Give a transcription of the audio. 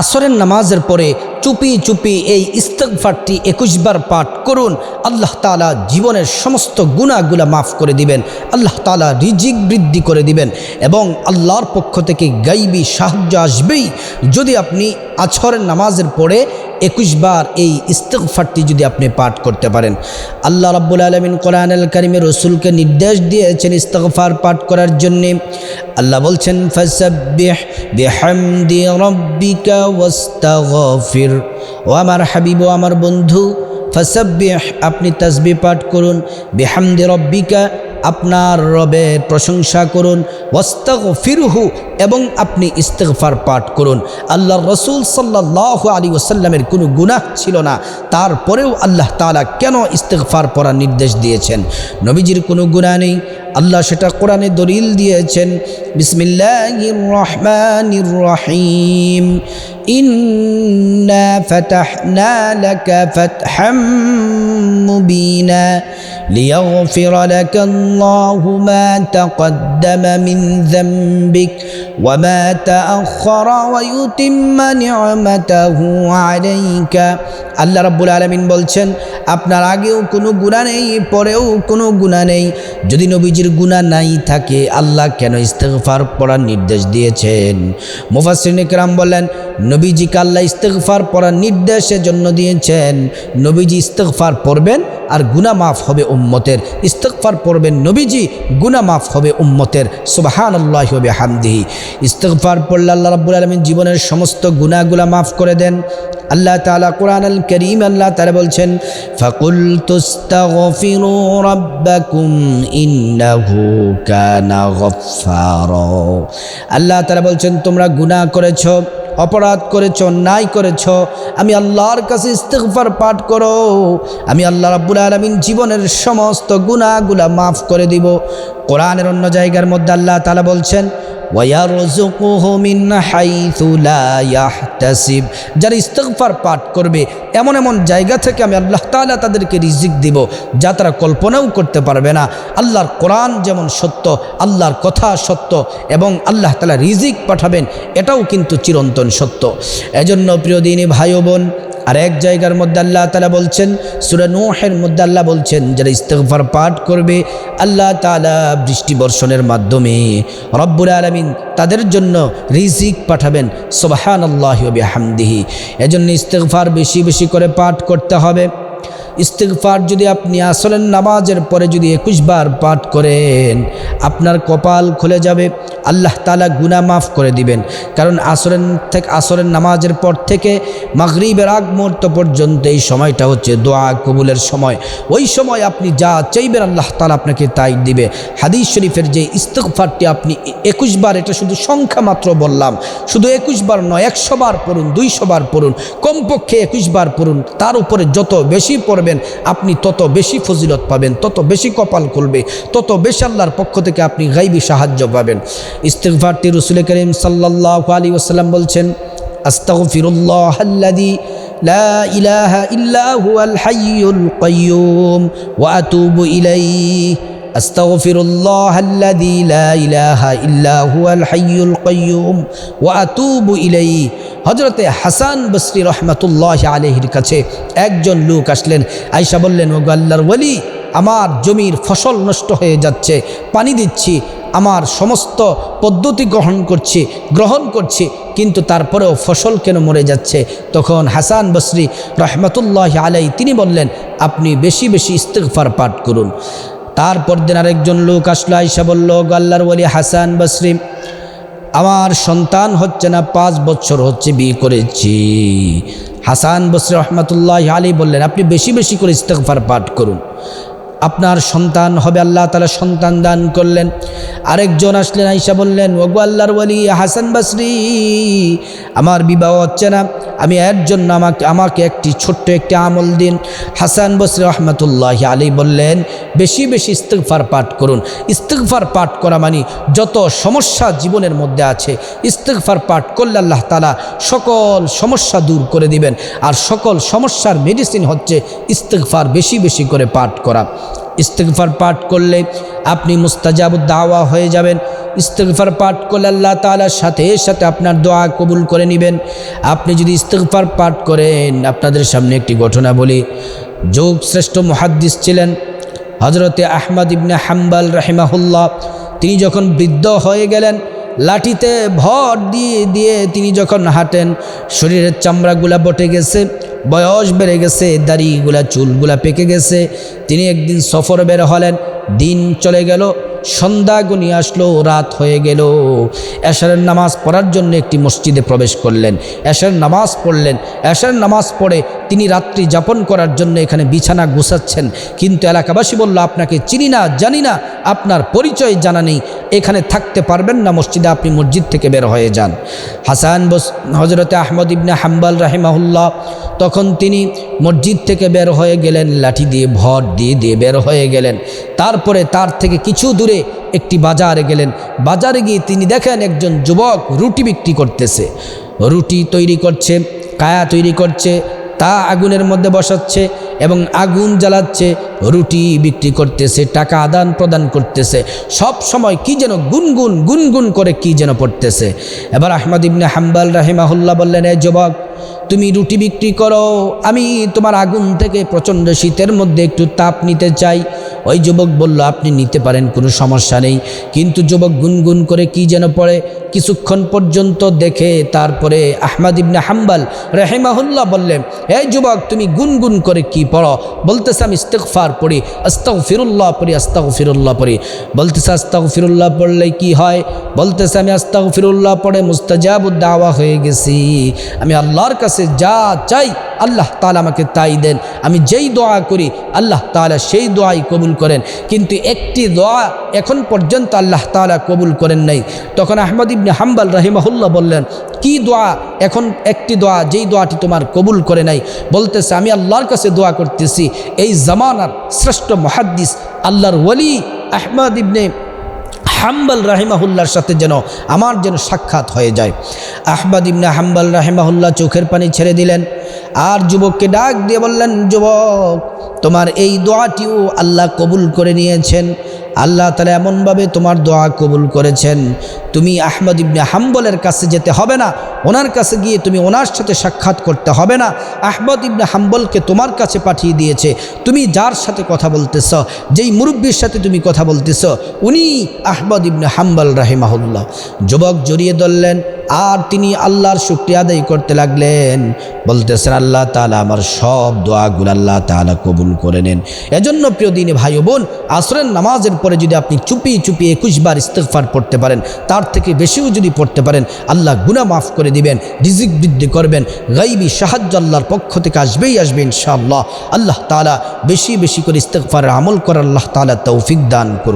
আসরের নামাজের পরে চুপি চুপি এই ইস্তকফারটি একুশবার পাঠ করুন। আল্লাহ তালা জীবনের সমস্ত গুণাগুলা মাফ করে দিবেন। আল্লাহ তালা রিজিক বৃদ্ধি করে দিবেন এবং আল্লাহর পক্ষ থেকে গাইবি সাহায্য আসবেই। যদি আপনি আছরের নামাজের পরে একুশবার এই ইস্তকফারটি যদি আপনি পাঠ করতে পারেন। আল্লাহ রাব্বুল আলমিন কোরআন আল করিমের রসুলকে নির্দেশ দিয়েছেন ইস্তকফার পাঠ করার জন্যে। আল্লাহ বলছেন, ফসব্বিহ বিহামদি রব্বিকা ওয়াস্তাগফির। ও আমার হাবিব ও আমার বন্ধু, ফসব্বিহ, আপনি তসবি পাঠ করুন, বিহামদি রব্বিকা আপনার রবের প্রশংসা করুন ওয়াস্তাগ ফিরহু এবং আপনি ইস্তেগফার পাঠ করুন। আল্লাহ রসুল সাল্লাহ আলী ওসাল্লামের কোনো গুনাহ ছিল না। তারপরেও আল্লাহ তালা কেন ইস্তেগফার পড়ার নির্দেশ দিয়েছেন? নবীজির কোনো গুনাহ নেই। আল্লাহ সেটা কোরআনে দলিল দিয়েছেন। বিসমিল্লাহির রহমানির রহিম। লাকা ফাতহাম মুবিনা। ليغفر لك الله ما تقدم من ذنبك وما تأخر ويتم نعمته عليك আল্লাহ রাব্বুল আলমিন বলছেন আপনার আগেও কোনো গুণা নেই পরেও কোনো গুণা নেই যদি নবীজির গুণা নাই থাকে আল্লাহ কেন ইস্তেগফার পড়ার নির্দেশ দিয়েছেন মুফাসরিন ইকরাম বলেন নবীজিকে আল্লাহ ইস্তেগফার পড়ার নির্দেশের জন্য দিয়েছেন নবীজি ইস্তেগফার পড়বেন আর গুনা মাফ হবে উম্মতের। ইস্তেগফার পড়বেন নবীজি গুনা মাফ হবে উম্মতের। সুবাহান আল্লাহ হবে হামদিহি ইস্তেগফার পড়লে আল্লাহ রাব্বুল আলমিন জীবনের সমস্ত গুনাহগুলা মাফ করে দেন। আল্লাহ তালা কোরআন আল করিম আল্লাহ তালা বলছেন ফাকুল আল্লাহ তালা বলছেন, তোমরা গুনাহ করেছ অপরাধ করেছ নাই করেছ। আমি আল্লাহর কাছে ইস্তেকফার পাঠ করো। আমি আল্লাহ রাব্বুল আলমিন জীবনের সমস্ত গুণাগুলা মাফ করে দিব। কোরআনের অন্য জায়গার মধ্যে আল্লাহ তালা বলছেন যারা ইস্তফার পাঠ করবে, এমন এমন জায়গা থেকে আমি আল্লাহ তাআলা তাদেরকে রিজিক দিব, যা তারা কল্পনাও করতে পারবে না। আল্লাহর কোরআন যেমন সত্য, আল্লাহর কথা সত্য, এবং আল্লাহ তালা রিজিক পাঠাবেন, এটাও কিন্তু চিরন্তন সত্য। এজন্য প্রিয় দিনী ভাই বোন আর এক জায়গার মধ্যে আল্লাহ তালা বলছেন, সুরা নোহের মধ্যে আল্লাহ বলছেন, যারা ইস্তফার পাঠ করবে, আল্লাহ তালা বৃষ্টি বর্ষণের মাধ্যমে রব্বুল আলমিন তাদের জন্য রিজিক পাঠাবেন। সোবাহান আল্লাহ হামদিহি এজন্য ইস্তফার বেশি বেশি করে পাঠ করতে হবে। ইস্তেগফার যদি আপনি আসলেন নামাজের পরে যদি একুশ বার পাঠ করেন, আপনার কপাল খুলে যাবে, আল্লাহ তালা গুনা মাফ করে দিবেন। কারণ আসরেন থেকে, আসরের নামাজের পর থেকে মাগরিবের আগ মুহূর্ত পর্যন্ত এই সময়টা হচ্ছে দোয়া কবুলের সময়। ওই সময় আপনি যা চাইবেন আল্লাহ তালা আপনাকে তাই দিবে। হাদিস শরীফের যে ইস্তেগফারটি আপনি একুশ বার, এটা শুধু সংখ্যা মাত্র বললাম। শুধু একুশ বার নয়, একশো বার পড়ুন, দুইশো বার পড়ুন, কমপক্ষে একুশ বার পড়ুন। তার উপরে যত বেশি পড়বেন আপনি তত বেশি ফজিলত পাবেন তত বেশি কপাল খুলবে তত বেশি আল্লাহর পক্ষ থেকে আপনি গাইবি সাহায্য পাবেন ইস্তেগফারটি রসুল করিম সাল্লাহ আলী ওসাল্লাম বলছেন আস্তাগফিরুল্লাহ আল্লাযী لا إله إلا هو الحي القيوم وأتوب إليه أستغفر الله الذي لا إله إلا هو الحي القيوم وأتوب إليه হজরতে হাসান বসরি রহমতুল্লাহ আলহির কাছে একজন লোক আসলেন। আয়সা বললেন ও আল্লাহর ওলি, আমার জমির ফসল নষ্ট হয়ে যাচ্ছে, পানি দিচ্ছি, আমার সমস্ত পদ্ধতি গ্রহণ করছি গ্রহণ করছি, কিন্তু তারপরেও ফসল কেন মরে যাচ্ছে? তখন হাসান বসরি রহমতুল্লাহ আলাই তিনি বললেন, আপনি বেশি বেশি ইস্তেগফার পাঠ করুন। তারপর দিন আরেকজন লোক আসলো আয়সা বলল গাল্লার ওলি হাসান বসরি আমার সন্তান হচ্ছে না, পাঁচ বছর হচ্ছে বিয়ে করেছি। হাসান বসরি রহমতুল্লাহ আলী বললেন, আপনি বেশি বেশি করে ইস্তেকফার পাঠ করুন। আপনার সন্তান হবে, আল্লাহ তালা সন্তান দান করলেন। আরেকজন আসলেন আইসা বললেন, ওগো আল্লাহর বলি হাসান বাসরি আমার বিবাহ হচ্ছে না। আমি এর জন্য আমাকে আমাকে একটি ছোট্ট একটি আমল দিন। হাসান বসরি রহমতুল্লাহ আলী বললেন, বেশি বেশি ইস্তেকফার পাঠ করুন। ইস্তেকফার পাঠ করা মানে যত সমস্যা জীবনের মধ্যে আছে ইস্তেকফার পাঠ করলে আল্লাহ তালা সকল সমস্যা দূর করে দিবেন। আর সকল সমস্যার মেডিসিন হচ্ছে ইস্তেকফার বেশি বেশি করে পাঠ করা। ইস্তেকফার পাঠ করলে আপনি মুস্তাজাবুদ দাওয়া হয়ে যাবেন। ইস্তেকফার পাঠ করলে আল্লাহ তালার সাথে সাথে আপনার দোয়া কবুল করে নেবেন। আপনি যদি ইস্তেকফার পাঠ করেন, আপনাদের সামনে একটি ঘটনা বলি যোগ শ্রেষ্ঠ মহাদ্দিস ছিলেন হজরতে আহমদ ইবনে হাম্বাল রাহিমাহুল্লাহ। তিনি যখন বৃদ্ধ হয়ে গেলেন, লাঠিতে ভর দিয়ে দিয়ে তিনি যখন হাঁটেন, শরীরের চামড়াগুলা বটে গেছে, বয়স বেড়ে গেছে, দাড়িগুলা, চুলগুলা পেকে গেছে। তিনি একদিন সফর বের হলেন, দিন চলে গেল সন্ধ্যা গুনিয়ে আসলো, রাত হয়ে গেল। এশারের নামাজ পড়ার জন্য একটি মসজিদে প্রবেশ করলেন। এশারের নামাজ পড়লেন। এশারের নামাজ পড়ে তিনি রাত্রি যাপন করার জন্য এখানে বিছানা গুছাচ্ছেন। কিন্তু এলাকাবাসী বলল, আপনাকে চিনি না, জানি না, আপনার পরিচয় জানা নেই। এখানে থাকতে পারবেন না মসজিদে, আপনি মসজিদ থেকে বের হয়ে যান। হাসান বস হজরতে আহমদ ইবনে হাম্বাল রাহিমাহুল্লাহ, তখন তিনি মসজিদ থেকে বের হয়ে গেলেন, লাঠি দিয়ে, ভর দিয়ে দিয়ে বের হয়ে গেলেন। তারপরে তার থেকে কিছু দূরে একটি বাজারে গেলেন। বাজারে গিয়ে তিনি দেখেন একজন যুবক রুটি বিক্রি করতেছে। রুটি তৈরি করছে, কায়া তৈরি করছে তা আগুনের মধ্যে বসাচ্ছে এবং আগুন জ্বালাচ্ছে, রুটি বিক্রি করতেছে, টাকা আদান প্রদান করতেছে। সব সময় কি যেন গুনগুন গুনগুন করে কি যেন পড়তেছে। এবার আহমদ ইবনে হাম্বাল রাহিমাহুল্লাহ বললেন, এ যুবক, তুমি রুটি বিক্রি করো, আমি তোমার আগুন থেকে প্রচণ্ড শীতের মধ্যে একটু তাপ নিতে চাই। ওই যুবক বলল, আপনি নিতে পারেন, কোনো সমস্যা নেই। কিন্তু যুবক গুনগুন করে কি যেন পড়ে কিছুক্ষণ পর্যন্ত দেখে তারপরে আহমদ ইবনে হাম্বাল রেহেমাহুল্লাহ বললেন, এই যুবক, তুমি গুনগুন করে কি পড়ো? বলতেছে, আমি ইস্তেকফার পড়ি আস্তাও ফিরুল্লাহ পড়ি আস্তাও ফিরুল্লাহ পড়ি। বলতেছে আস্তাও ফিরুল্লাহ পড়লে কি হয়? বলতেছে, আমি আস্তাও ফিরুল্লাহ পড়ে মুস্তাজাবুদ্দাওয়া হয়ে গেছি। আমি আল্লাহর কাছে যা চাই, আল্লাহ তালা আমাকে তাই দেন। আমি যেই দোয়া করি, আল্লাহ তালা সেই দোয়াই কবুল করেন। কিন্তু একটি দোয়া এখন পর্যন্ত আল্লাহ তালা কবুল করেন নাই। তখন আহমদ ইবনে হাম্বাল রাহিমাহুল্লাহ বললেন, কি দোয়া? এখন একটি দোয়া, যেই দোয়াটি তোমার কবুল করে নাই। বলতেছে, আমি আল্লাহর কাছে দোয়া করতেছি। এই জামানার শ্রেষ্ঠ মহাদ্দিস আল্লাহর ওলি আহমদ ইবনে হাম্বাল রাহিমাহুল্লার সাথে যেন আমার যেন সাক্ষাৎ হয়ে যায়। আহমদ ইবনে হাম্বাল রাহিমাহুল্লাহ চোখের পানি ছেড়ে দিলেন, আর যুবককে ডাক দিয়ে বললেন, যুবক, তোমার এই দোয়াটিও আল্লাহ কবুল করে নিয়েছেন। আল্লাহ তালা এমনভাবে তোমার দোয়া কবুল করেছেন। তুমি আহমদ ইবনে হাম্বলের কাছে যেতে হবে না। ওনার কাছে গিয়ে তুমি ওনার সাথে সাক্ষাৎ করতে হবে না। আহমদ ইবনে হাম্বলকে তোমার কাছে পাঠিয়ে দিয়েছে। তুমি যার সাথে কথা বলতেছ, যেই মুরব্বীর সাথে তুমি কথা বলতেছ, উনি আহমদ ইবনে হাম্বল রাহিমাহুল্লাহ। যুবক জড়িয়ে ধরলেন, আর তিনি আল্লাহর শুক্রিয়া আদায় করতে লাগলেন। বলতেছেন, আল্লাহ তালা আমার সব দোয়াগুলো আল্লাহ তালা কবুল করে নেন। এজন্য প্রিয় দিনে ভাই বোন, আসরের নামাজের পরে যদি আপনি চুপি চুপি একুশ বার ইস্তেকফার পড়তে পারেন, তার থেকে বেশিও যদি পড়তে পারেন, আল্লাহ গুণা মাফ করে দিবেন, রিজিক বৃদ্ধি করবেন, গাইবি সাহায্য আল্লাহর পক্ষ থেকে আসবেই আসবেন ইনশাআল্লাহ। আল্লাহ তালা বেশি বেশি করে ইস্তেকফারের আমল করার আল্লাহ তালা তৌফিক দান করুন